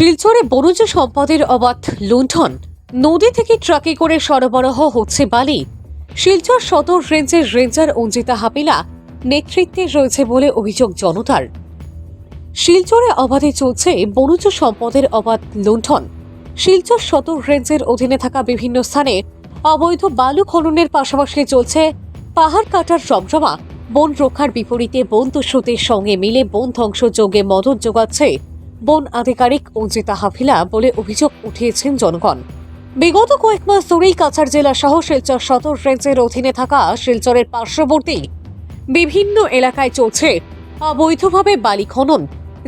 শিলচরে বনজ সম্পদের অবাধ লুণ্ঠন। নদী থেকে ট্রাকে করে সরবরাহ হচ্ছে বালি। শিলচর সদর রেঞ্জের রেঞ্জার অঞ্জিতা হাপিলা নেতৃত্বে রয়েছে বলে অভিযোগ জনতার। শিলচরে অবাধে চলছে বনজ সম্পদের অবাধ লুণ্ঠন। শিলচর সদর রেঞ্জের অধীনে থাকা বিভিন্ন স্থানে অবৈধ বালু খননের পাশাপাশি চলছে পাহাড় কাটার রমরমা। বন রক্ষার বিপরীতে বন দস্যুদের সঙ্গে মিলে বন ধ্বংসযজ্ঞে মদত যোগাচ্ছে বন আধিকারিক অঞ্জিতা হাফিলা বলে অভিযোগ উঠিয়েছেন জনগণ। বিগত কয়েক মাস ধরেই কাছাড় জেলা সহ শিলচর সদর রেঞ্জের অধীনে থাকা শিলচরের পার্শ্ববর্তী বিভিন্ন এলাকায় চলছে অবৈধভাবে বালি খনন।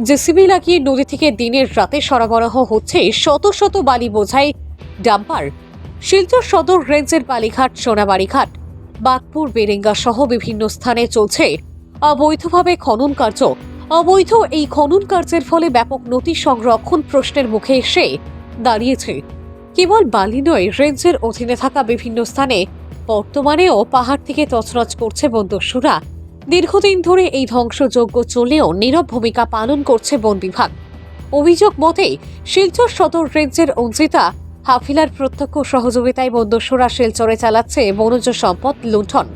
জেসিবি লাগিয়ে নদী থেকে দিনের রাতে সরবরাহ হচ্ছে শত শত বালি বোঝাই ডাম্পার। শিলচর সদর রেঞ্জের বালিঘাট সোনাবাড়িঘাট বাগপুর, বেরেঙ্গা সহ বিভিন্ন স্থানে চলছে অবৈধভাবে খনন কার্য। অবৈধ এই খনন কার্যের ফলে ব্যাপক নদী সংরক্ষণ প্রশ্নের মুখে এসে দাঁড়িয়েছে। কেবল বালি নয়, রেঞ্জের অধীনে থাকা বিভিন্ন স্থানে, বর্তমানেও পাহাড় থেকে তছরচ করছে বন্দস্যুরা। দীর্ঘদিন ধরে এই ধ্বংসযজ্ঞ চলেও নীরব ভূমিকা পালন করছে বন বিভাগ। অভিযোগ মতে, শিলচর সদর রেঞ্জের অঞ্জিতা, হাফিলার প্রত্যক্ষ সহযোগিতায় বন্দস্যুরা শিলচরে চালাচ্ছে বনজ সম্পদ লুণ্ঠন।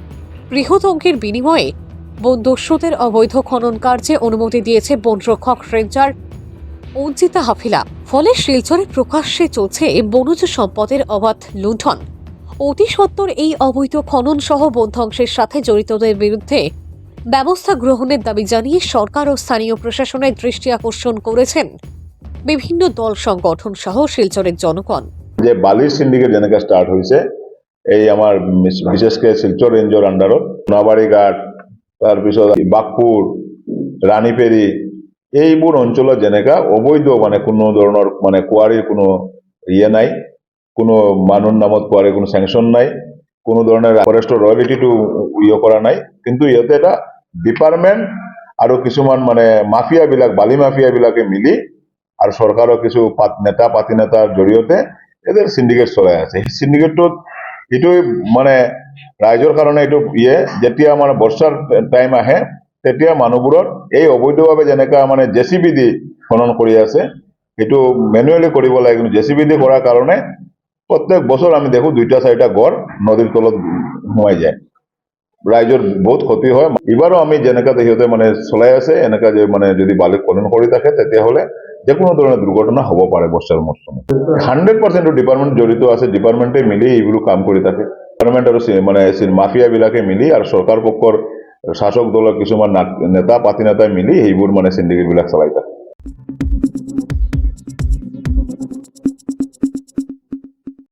বৃহৎ অঙ্কের বিনিময়ে বনদস্যুদের অবৈধ খনন কার্যে অনুমতি দিয়েছে বনরক্ষক রেঞ্জার অঞ্জিতা হাফিলা। ফলে শিলচরে প্রকাশ্যে চলছে বনজ সম্পদের অবাধ লুণ্ঠন। অতি সত্বর এই অবৈধ খনন সহ বন ধ্বংসের সাথে জড়িতদের বিরুদ্ধে ব্যবস্থা গ্রহণের দাবি জানিয়ে সরকার ও স্থানীয় প্রশাসনের দৃষ্টি আকর্ষণ করেছেন বিভিন্ন দল সংগঠন সহ শিলচরের জনগণ। যে বালির সিন্ডিকেট যেনেকে স্টার্ট হয়েছে এই আমার বিশ- বিশেষকে শিলচৰ ৰেঞ্জৰ আণ্ডাৰত সোণাবাৰী ঘাট তাৰপিছত বাঘপুৰ ৰাণীপেৰী এইবোৰ অঞ্চলত যেনেকা অবৈধ মানে কোনো ধৰণৰ মানে কোৱাৰীৰ কোনো ইয়ে নাই, কোনো মানুহৰ নামত কোৱাৰীৰ কোনো চেংচন নাই, কোনো ধৰণৰ ফৰেষ্টৰ ৰয়েলিটিটো ইয়ে কৰা নাই, কিন্তু ইয়াতে এটা ডিপাৰ্টমেণ্ট আৰু কিছুমান মানে মাফিয়াবিলাক, বালি মাফিয়াবিলাকে মিলি আৰু চৰকাৰৰ কিছু পাত, নেতা পাতি নেতাৰ জৰিয়তে এদের সিন্ডিকেট চলাই আছে। সেই সিন্ডিকেটটোত এইটো মানে ৰাইজৰ কাৰণে এইটো ইয়ে যেতিয়া মানে বৰ্ষাৰ টাইম আহে, তেতিয়া মানুহবোৰৰ এই অবৈধভাৱে যেনেকা মানে জেচিবি দি খনন কৰি আছে, সেইটো মেনুৱেলি কৰিব লাগে, কিন্তু জেচিবি দি কৰাৰ কাৰণে প্ৰত্যেক বছৰ আমি দেখো দুইটা, চাৰিটা গড় নদীৰ তলত সোমাই যায়। ৰাইজৰ বহুত ক্ষতি হয়। এইবাৰো আমি সিহঁতে মানে চলাই আছে, এনেকা যে মানে যদি বালি খনন কৰি থাকে, তেতিয়াহ'লে যে কোনো ধৰণৰ দুৰ্ঘটনা হ'ব পাৰে বৰ্ষাৰ মৌচুমত। হাণ্ড্ৰেড পাৰ্চেণ্ট ডিপাৰ্টমেণ্ট জড়িত আছে ডিপাৰ্টমেণ্টে মিলি এইবোৰ কাম কৰি থাকে। আৰু চি- মানে মাফিয়াবিলাকে মিলি আৰু চৰকাৰ পক্ষৰ শাসক দলৰ কিছুমান নেতা, পাতি নেতাই মিলি, সেইবোৰ মানে চিণ্ডিকেটবিলাক চলাই থাকে